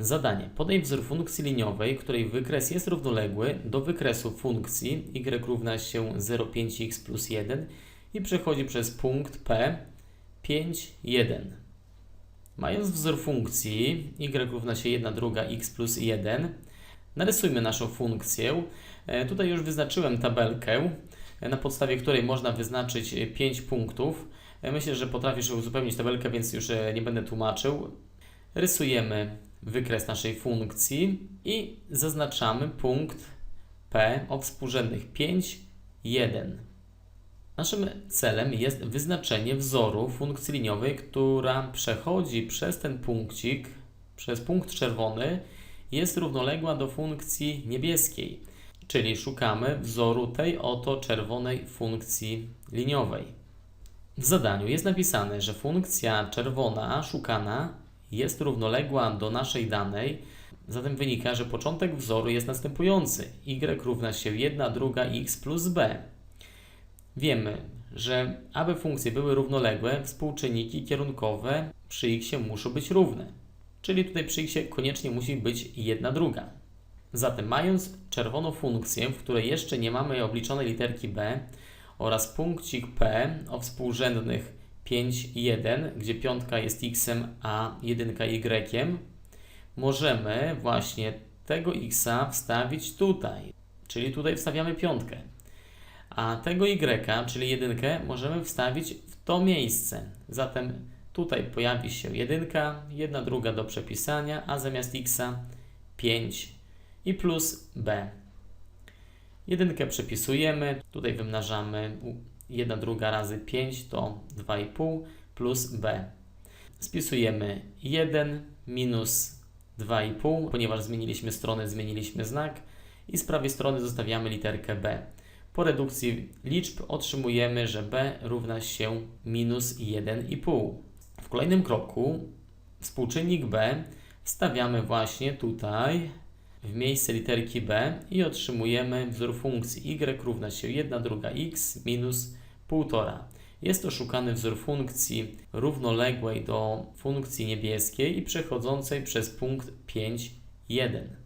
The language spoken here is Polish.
Zadanie. Podaj wzór funkcji liniowej, której wykres jest równoległy do wykresu funkcji y równa się 0,5x plus 1 i przechodzi przez punkt P 5, 1. Mając wzór funkcji y równa się 1 druga x plus 1, narysujmy naszą funkcję. E, Tutaj już wyznaczyłem tabelkę, e, na podstawie której można wyznaczyć 5 punktów. E, Myślę, że potrafisz uzupełnić tabelkę, więc już nie będę tłumaczył. Rysujemy wykres naszej funkcji i zaznaczamy punkt P o współrzędnych 5, 1. Naszym celem jest wyznaczenie wzoru funkcji liniowej, która przechodzi przez ten punkcik, przez punkt czerwony, jest równoległa do funkcji niebieskiej, czyli szukamy wzoru tej oto czerwonej funkcji liniowej. W zadaniu jest napisane, że funkcja czerwona szukana jest równoległa do naszej danej, zatem wynika, że początek wzoru jest następujący: y równa się 1 druga x plus b. Wiemy, że aby funkcje były równoległe, współczynniki kierunkowe przy x muszą być równe. Czyli tutaj przy x koniecznie musi być 1 druga. Zatem mając czerwoną funkcję, w której jeszcze nie mamy obliczonej literki b oraz punkcik p o współrzędnych 5 i 1, gdzie piątka jest x, a jedynka y, możemy właśnie tego x wstawić tutaj. Czyli tutaj wstawiamy piątkę. A tego y, czyli jedynkę, możemy wstawić w to miejsce. Zatem tutaj pojawi się jedynka, jedna druga do przepisania, a zamiast x 5 i plus b. Jedynkę przepisujemy, tutaj wymnażamy 1 druga razy 5 to 2,5 plus b. Spisujemy 1 minus 2,5, ponieważ zmieniliśmy stronę, zmieniliśmy znak i z prawej strony zostawiamy literkę b. Po redukcji liczb otrzymujemy, że b równa się minus 1,5. W kolejnym kroku współczynnik b wstawiamy właśnie tutaj w miejsce literki b i otrzymujemy wzór funkcji y równa się 1 druga x minus 1,5. Jest to szukany wzór funkcji równoległej do funkcji niebieskiej i przechodzącej przez punkt 5, 1.